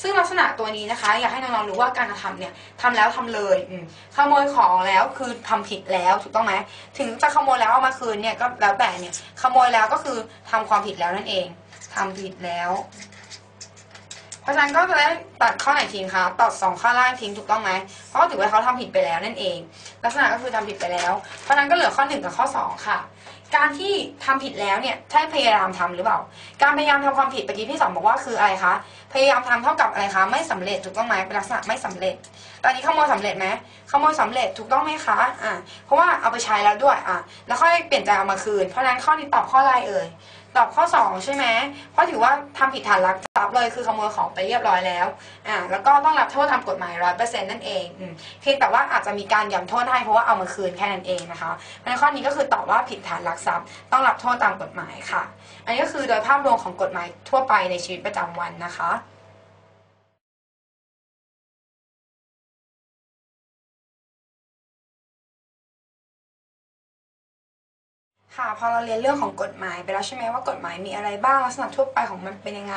ซึ่งลักษณะตัวนี้นะคะ อยากให้น้องๆรู้ว่าการกระทำเนี่ยทำแล้วทำเลยขโมยของแล้วคือทำผิดแล้วถูกต้องไหมถึงจะขโมยแล้วเอามาคืนเนี่ยก็แล้วแต่เนี่ยขโมยแล้วก็คือทำความผิดแล้วนั่นเองทำผิดแล้ว เพราะฉะนั้นก็จะได้ตัดข้อไหนทิ้งคะตัดสองข้อล่างทิ้งถูกต้องไหมเพราะถือว่าเขาทำผิดไปแล้วนั่นเอง ลักษณะก็คือทำผิดไปแล้ว เพราะฉะนั้นก็เหลือข้อหนึ่งกับข้อสองค่ะ การที่ทำผิดแล้วเนี่ยใช่พยายามทำหรือเปล่า การพยายามทำความผิดเมื่อกี้พี่สองบอกว่าคืออะไรคะ พยายามทำเท่ากับอะไรคะ ไม่สำเร็จถูกต้องไหมเป็นลักษณะไม่สำเร็จ ตอนนี้ขโมยสำเร็จไหมขโมยสำเร็จถูกต้องไหมคะอ่าเพราะว่าเอาไปใช้แล้วด้วยอะแล้วค่อยเปลี่ยนใจเอามาคืน เพราะฉะนั้นข้อนี้ตอบข้ออะไรเอ่ย ตอบข้อ 2 ใช่ไหมเพราะถือว่าทำผิดฐานลักทรัพย์เลยคือขโมยของไปเรียบร้อยแล้วอ่าแล้วก็ต้องรับโทษตามกฎหมายร้อยเปอร์เซ็นต์นั่นเองอืมเพียงแต่ว่าอาจจะมีการย่อนโทษให้เพราะว่าเอามาคืนแค่นั้นเองนะคะเพราะฉะนั้นข้อนี้ก็คือตอบว่าผิดฐานลักทรัพย์ ต้องรับโทษตามกฎหมายค่ะ อันนี้ก็คือโดยภาพรวมของกฎหมายทั่วไปในชีวิตประจำวันนะคะ ค่ะพอเราเรียนเรื่องของกฎหมายไปแล้วใช่ไหมว่ากฎหมายมีอะไรบ้างลักษณะทั่วไปของมันเป็นยังไง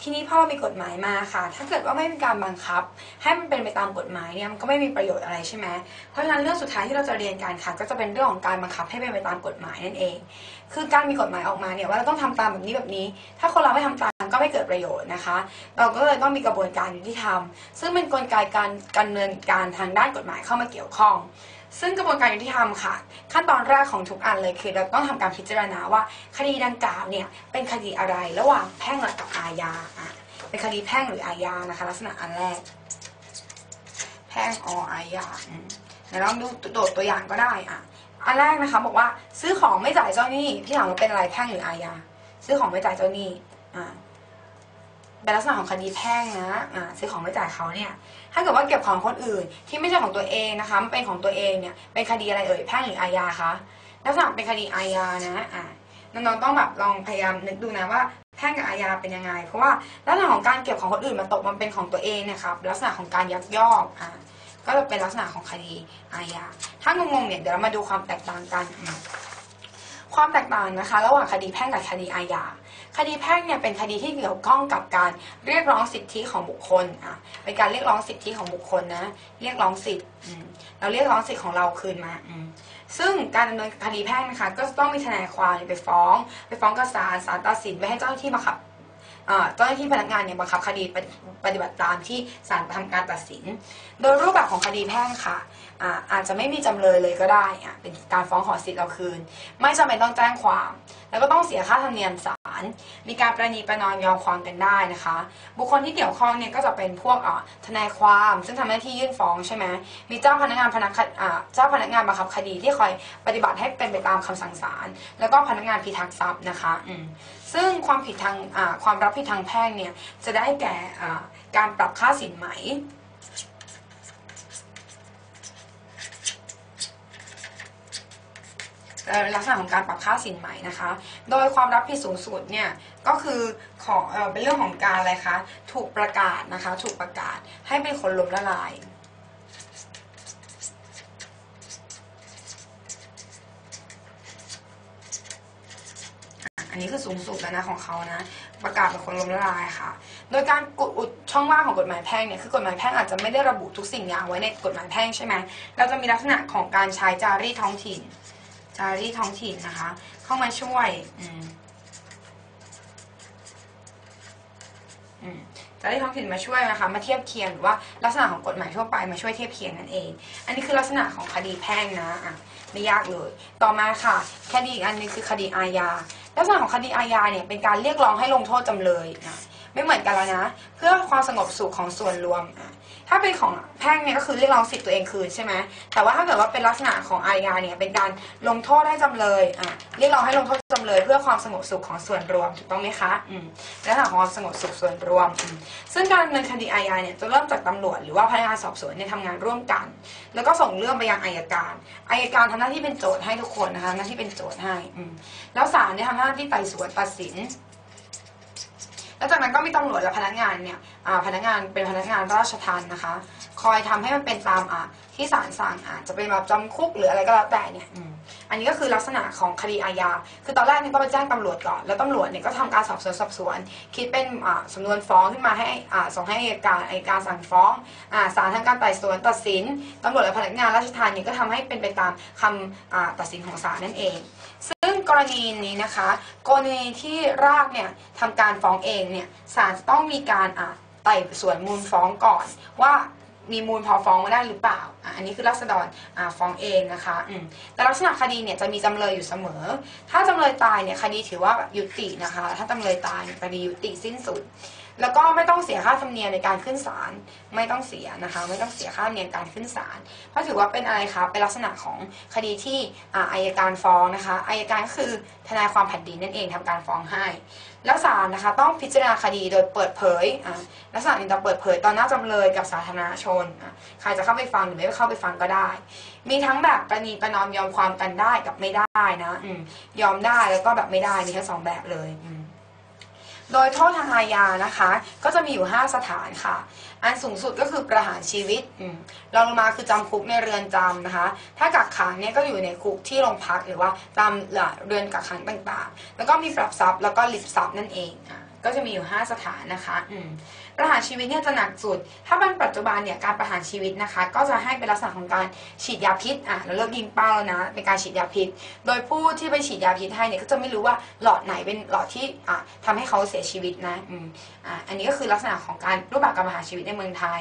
ทีนี้พอเรามีกฎหมายมาค่ะ ถ้าเกิดว่าไม่มีการบังคับ ให้มันเป็นไปตามกฎหมายเนี่ยมันก็ไม่มีประโยชน์อะไรใช่ไหมเพราะฉะนั้นเรื่องสุดท้ายที่เราจะเรียนกันค่ะ ก็จะเป็นเรื่องของการบังคับให้เป็นไปตามกฎหมายนั่นเอง คือการมีกฎหมายออกมาเนี่ยว่าเราต้องทำตามแบบนี้แบบนี้ ถ้าคนเราไม่ทำตาม ก็ไม่เกิดประโยชน์นะคะ เราก็เลยต้องมีกระบวนการยุติธรรม ซึ่งเป็นกลไกการการดำเนินการทางด้านกฎหมายเข้ามาเกี่ยวข้อง ซึ่งกระบวนการยุติธรรมค่ะ ขั้นตอนแรกของทุกอันเลยคือ เราต้องทำการพิจารณาว่าคดีดังกล่าวเนี่ยเป็นคดีอะไรระหว่างแพ่งกับอาญาเป็นคดีแพ่งหรืออาญานะคะ ลักษณะอันแรก แพ่งออาญาเดี๋ยวลองดูโดดตัวอย่างก็ได้อะอันแรกนะคะบอกว่าซื้อของไม่จ่ายเจ้าหนี้พี่ถามว่าเป็นอะไรแพ่งหรืออาญาซื้อของไม่จ่ายเจ้าหนี้อ่า เป็นลักษณะของคดีแพ่งนะซื้อของไม่จ่ายเขาเนี่ย ถ้าเกิดว่าเก็บของคนอื่นที่ไม่ใช่ของตัวเองนะคะเป็นของตัวเองเนี่ย เป็นคดีอะไรเอ่ย แพ่งหรืออาญาคะ ลักษณะเป็นคดีอาญานะอ่าน้องๆต้องแบบลองพยายามนึกดูนะว่าแพ่งกับอาญาเป็นยังไง เพราะว่าลักษณะของการเก็บของคนอื่นมาตกมันเป็นของตัวเองนะครับ ลักษณะของการยักยอกอ่าก็จะเป็นลักษณะของคดีอาญา ถ้างงๆเนี่ยเดี๋ยวเรามาดูความแตกต่างกัน ความแตกต่างนะคะ ระหว่างคดีแพ่งกับคดีอาญา คดีแพ่งเนี่ยเป็นคดีที่เกี่ยวข้องกับการเรียกร้องสิทธิของบุคคลอะเป็นการเรียกร้องสิทธิของบุคคลนะ เรียกร้องสิทธิ์เราเรียกร้องสิทธิ์ของเราคืนมาซึ่งการดำเนินคดีแพ่งนะคะก็ต้องมีทนายความไปฟ้อง ไปฟ้องกับศาลศาลตัดสินไปให้เจ้าหน้าที่บังคับอ่าเจ้าหน้าที่พนักงานเนี่ยบังคับคดีปฏิบัติตามที่ศาลทำการตัดสิน โดยรูปแบบของคดีแพ่งค่ะอ่าอาจจะไม่มีจำเลยเลยก็ได้อะเป็นการฟ้องขอสิทธิ์เราคืน ไม่จำเป็นต้องแจ้งความ แล้วก็ต้องเสียค่าธรรมเนียมศาล มีการประนีประนอมยอมความกันได้นะคะ บุคคลที่เกี่ยวข้องเนี่ยก็จะเป็นพวกทนายความซึ่งทำหน้าที่ยื่นฟ้องใช่ไหมมีเจ้าพนักงานพนักเจ้าพนักงานบังคับคดีที่คอยปฏิบัติให้เป็นไปตามคำสั่งศาลแล้วก็พนักงานพิทักษ์ทรัพย์นะคะซึ่งความผิดทางความรับผิดทางแพ่งเนี่ยจะได้แก่การปรับค่าสินไหม เอ่อลักษณะของการปรับค่าสินไหม่นะคะ โดยความรับผิดสูงสุดเนี่ยก็คือของเออเป็นเรื่องของการอะไรคะถูกประกาศนะคะ ถูกประกาศให้เป็นคนล้มละลายอันนี้คือสูงสุดแล้วนะของเขานะประกาศเป็นคนล้มละลายค่ะ โดยการกดอุดช่องว่างของกฎหมายแพ่งเนี่ยคือกฎหมายแพ่งอาจจะไม่ได้ระบุทุกสิ่งอย่างไว้ในกฎหมายแพ่งใช่ไหมเราจะมีลักษณะของการใช้จารีตท้องถิ่น จารีตท้องถิ่นนะคะ เข้ามาช่วยอืมจารีตท้องถิ่นมาช่วยนะคะ มาเทียบเคียงหรือว่าลักษณะของกฎหมายทั่วไปมาช่วยเทียบเคียงนั่นเอง อันนี้คือลักษณะของคดีแพ่งนะอะไม่ยากเลย ต่อมาค่ะ คดีอีกอันนึงคือคดีอาญา ลักษณะของคดีอาญาเนี่ยเป็นการเรียกร้องให้ลงโทษจำเลยนะไม่เหมือนกันแล้วนะ เพื่อความสงบสุขของส่วนรวมอะ ถ้าเป็นของแพ่งเนี่ยก็คือเรียกร้องสิทธิ์ตัวเองคืนใช่ไหมแต่ว่าถ้าเกิดว่าเป็นลักษณะของอาญาเนี่ยเป็นการลงโทษให้จำเลยอะเรียกร้องให้ลงโทษจำเลย เพื่อความสงบสุขของส่วนรวมถูกต้องไหมคะอืมลักษณะของความสงบสุขส่วนรวมมซึ่งการดำเนินคดีอาญาเนี่ยจะเริ่มจากตำรวจหรือว่าพนักงานสอบสวนเนี่ยทำงานร่วมกัน แล้วก็ส่งเรื่องไปยังอายการอายการทำหน้าที่เป็นโจทย์ให้ทุกคนนะคะหน้าที่เป็นโจทย์ให้อืมแล้วศาลเนี่ยทำหน้าที่ไต่สวนตัดสิน แล้วจากนั้นก็มีตำรวจและพนักงานเนี่ยพนักงานเป็นพนักงานราชทัณฑ์นะคะ คอยทำให้มันเป็นตามอ่าที่ศาลสั่งอาจจะเป็นแบบจำคุกหรืออะไรก็แล้วแต่เนี่ยอ,อันนี้ก็คือลักษณะของคดีอาญา คือตอนแรกเนี่ยก็ไปแจ้งตำรวจก่อน แล้วตำรวจเนี่ยก็ทำการสอบสวนสอบสวน คิดเป็นอ่าสำนวนฟ้องขึ้นมาให้อ่าส่งให้อัยการอัยการสั่งฟ้องอ่าศาลทำการไต่สวนตัดสินตำรวจและพนักงานราชทัณฑ์เนี่ยก็ทำให้เป็นไปตามคำอ่าตัดสินของศาลนั่นเองซึ่ง กรณีนี้นะคะ กรณีที่รากเนี่ยทำการฟ้องเองเนี่ยศาลจะต้องมีการอะไต่สวนมูลฟ้องก่อน ว่ามีมูลพอฟ้องได้หรือเปล่าอะอันนี้คือรัษฎรอะฟ้องเองนะคะอืมแต่ลักษณะคดีเนี่ยจะมีจำเลยอยู่เสมอ ถ้าจำเลยตายเนี่ยคดีถือว่ายุตินะคะ ถ้าจำเลยตายเนี่ยคดียุติสิ้นสุด แล้วก็ไม่ต้องเสียค่าธรรมเนียมในการขึ้นศาลไม่ต้องเสียนะคะ ไม่ต้องเสียค่าธรรมเนียมการขึ้นศาลเพราะถือว่าเป็นอะไรคะเป็นลักษณะของคดีที่อายการฟ้องนะคะอายการก็คือทนายความแผ่นดินนั่นเองทำการฟ้องให้แล้วศาลนะคะต้องพิจารณาคดีโดยเปิดเผยลักษณะนี้จะเปิดเผยต่อหน้าจำเลยกับสาธารณชน ใครจะเข้าไปฟังหรือไม่เข้าไปฟังก็ได้ มีทั้งแบบประนีประนอมยอมความกันได้กับไม่ได้นะอยอมได้แล้วก็แบบไม่ได้มีทั้งสองแบบเลยอื โดยโทษทางอาญานะคะ ก็จะมีอยู่ 5 สถานค่ะ อันสูงสุดก็คือประหารชีวิตอืมรองลงมาคือจำคุกในเรือนจำนะคะ ถ้ากักขังเนี่ยก็อยู่ในคุกที่โรงพักหรือว่าตามเรือนกักขังต่างๆ แล้วก็มีปรับทรัพย์แล้วก็ลิบทรัพย์นั่นเองอะ ก็จะมีอยู่ 5 สถานนะคะอืมประหารชีวิตเนี่ยจะหนักสุด ถ้าเป็นปัจจุบันเนี่ยการประหารชีวิตนะคะ ก็จะให้เป็นลักษณะของการฉีดยาพิษอะเราเลิกยิงเป้าแล้วนะเป็นการฉีดยาพิษ โดยผู้ที่ไปฉีดยาพิษให้เนี่ยก็จะไม่รู้ว่าหลอดไหนเป็นหลอดที่อะทำให้เขาเสียชีวิตนะอืมอะอันนี้ก็คือลักษณะของการรูปแบบการประหารชีวิตในเมืองไทย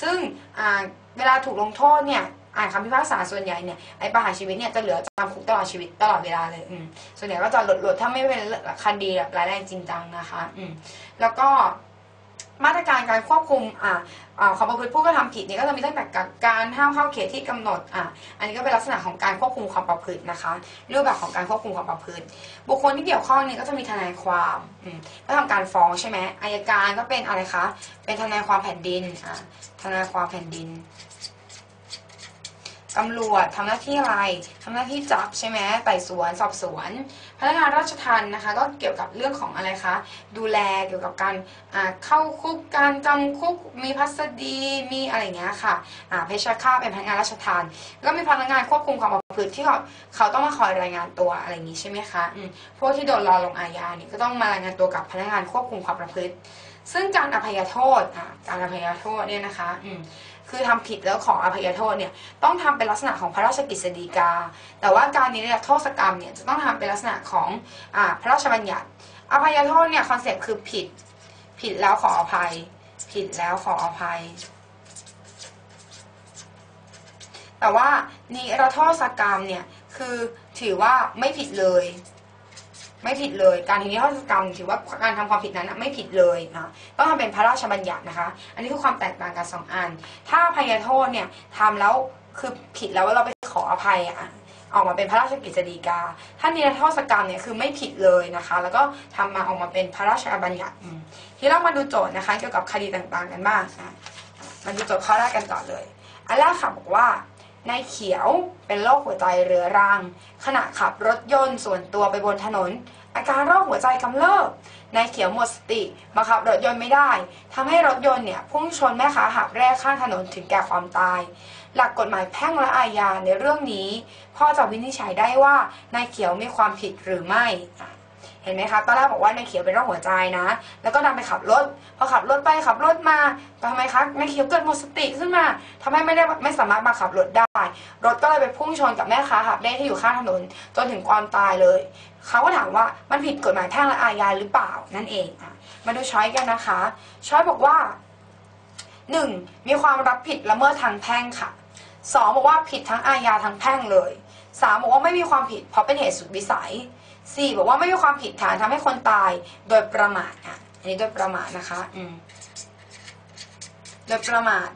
ซึ่งอ่าเวลาถูกลงโทษเนี่ย อ่านคำพิพากษาส่วนใหญ่เนี่ยไอ้ประหารชีวิตเนี่ยจะเหลือจำคุกตลอดชีวิตตลอดเวลาเลยอืมส่วนใหญ่ก็จะลดลดถ้าไม่เป็นคดีแบบร้ายแรงจริงจังนะคะอืมแล้วก็มาตรการการควบคุมอ่าความประพฤติผู้กระทำผิดเนี่ยก็จะมีตั้งแต่การห้ามเข้าเขตที่กำหนดอะอันนี้ก็เป็นลักษณะของการควบคุมความประพฤตินะคะรูปแบบของการควบคุมความประพฤติ บุคคลที่เกี่ยวข้องเนี่ยก็จะมีทนายความอืมก็ทำการฟ้องใช่ไหมอายการก็เป็นอะไรคะเป็นทนายความแผ่นดินอะทนายความแผ่นดิน ตำรวจทำหน้าที่อะไรทำหน้าที่จับใช่ไหมไต่สวนสอบสวนพนักงานราชทัณฑ์นะคะ ก็เกี่ยวกับเรื่องของอะไรคะดูแลเกี่ยวกับการเข้าคุกการจำคุกมีพัสดีมีอะไรเงี้ยค่ะอ่าเพชฌฆาตเป็นพนักงานราชทัณฑ์แล้วก็มีพนักงานควบคุมความประพฤติที่เขาเขาต้องมาคอยรายงานตัวอะไรอย่างงี้ใช่ไหมคะมพวกที่โดนรอลงอาญาเนี่ยก็ต้องมารายงานตัวกับพนักงานควบคุมความประพฤติ ซึ่งการอภัยโทษการอภัยโทษเนี่ยนะคะอื คือทำผิดแล้วขออภัยโทษเนี่ยต้องทำเป็นลักษณะของพระราชกฤษฎีกา แต่ว่าการนี้เนี่ยโทษกรรมเนี่ยจะต้องทำเป็นลักษณะของอพระราชบัญญัติ อภัยโทษเนี่ยคอนเซ็ปต์คือผิดผิดแล้วขออภัย ผิดแล้วขออภัย แต่ว่านิรโทษกรรมเนี่ยคือถือว่าไม่ผิดเลย ไม่ผิดเลย การทีนี้โทษกรรมถือว่าการทำความผิดนั้นไม่ผิดเลยนะต้องทำเป็นพระราชบัญญัตินะคะ อันนี้คือความแตกต่างกันสองอัน ถ้าอภัยโทษเนี่ยทำแล้วคือผิดแล้วเราไปขออภัยอะออกมาเป็นพระราชกฤษฎีกาถ้านิรโทษกรรมเนี่ยคือไม่ผิดเลยนะคะ แล้วก็ทำมาออกมาเป็นพระราชบัญญัติ ทีนี้เรามาดูโจทย์นะคะ เกี่ยวกับคดีต่างๆกันบ้างนะมาดูโจทย์ข้อแรกกันก่อนเลย อันแรกค่ะบอกว่า นายเขียวเป็นโรคหัวใจเรื้อรัง ขณะขับรถยนต์ส่วนตัวไปบนถนน อาการโรคหัวใจกำเริบนายเขียวหมดสติมาขับรถยนต์ไม่ได้ทำให้รถยนต์เนี่ยพุ่งชนแม่ค้าหาบแร่ข้างถนนถึงแก่ความตาย หลักกฎหมายแพ่งและอาญาในเรื่องนี้ พ่อจะวินิจฉัยได้ว่านายเขียวมีความผิดหรือไม่ ห็นไหมคะตอนแรกบอกว่านเขียวเป็นโรคหัวใจนะ แล้วก็นำไปขับรถ พอขับรถไปขับรถมาทำไมคะนเขียวเกิดหมดสติขึ้นมาทำให้ไม่ได้ไม่สามารถมาขับรถได้ รถก็เลยไปพุ่งชนกับแม่ค้าหาบเร่ที่อยู่ข้างถนนจนถึงความตายเลย เขาก็ถามว่ามันผิดกฎหมายแพ่งและอาญาหรือเปล่านั่นเองอะมาดูช้อยกันนะคะช้อยบอกว่า 1. มีความรับผิดละเมิดทางแพ่งค่ะ 2. บอกว่าผิดทั้งอาญาทั้งแพ่งเลย 3. บอกว่าไม่มีความผิดเพราะเป็นเหตุสุดวิสัย 4. บอกว่าไม่มีความผิดฐานทำให้คนตายโดยประมาทอะอันนี้โดยประมาทนะคะ อืมโดยประมาท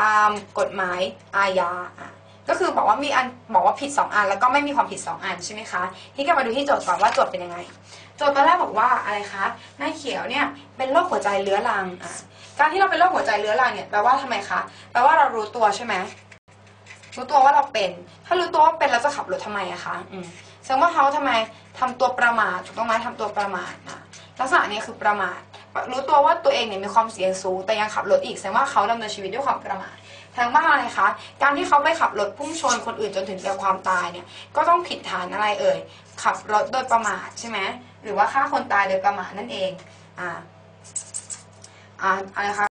ตามกฎหมายอาญาอะก็คือบอกว่ามีอันบอกว่าผิด 2 อัน แล้วก็ไม่มีความผิด 2 อันใช่ไหมคะที่กลับมาดูที่โจทย์ก่อนว่าโจทย์เป็นยังไง โจทย์ตอนแรกบอกว่าอะไรคะนายเขียวเนี่ยเป็นโรคหัวใจเรื้อรังอะการที่เราเป็นโรคหัวใจเรื้อรังเนี่ยแปลว่าทำไมคะแปลว่าเรารู้ตัวใช่ไหมรู้ตัวว่าเราเป็น ถ้ารู้ตัวว่าเป็นเราจะขับรถทำไมอะคะอืม แสดงว่าเขาทำไมทำตัวประมาทถูกต้องไหมทำตัวประมาทนะลักษณะนี้คือประมาทรู้ตัวว่าตัวเองเนี่ยมีความเสี่ยงสูง แต่ยังขับรถอีกแสดงว่าเขาดำเนินชีวิตด้วยความประมาทแสดงว่าอะไรคะ การที่เขาไปขับรถพุ่งชนคนอื่นจนถึงแก่ความตายเนี่ย ก็ต้องผิดฐานอะไรเอ่ย ขับรถโดยประมาทใช่ไหมหรือว่าฆ่าคนตายโดยประมาทนั่นเอง อ่า อ่าอะไรคะ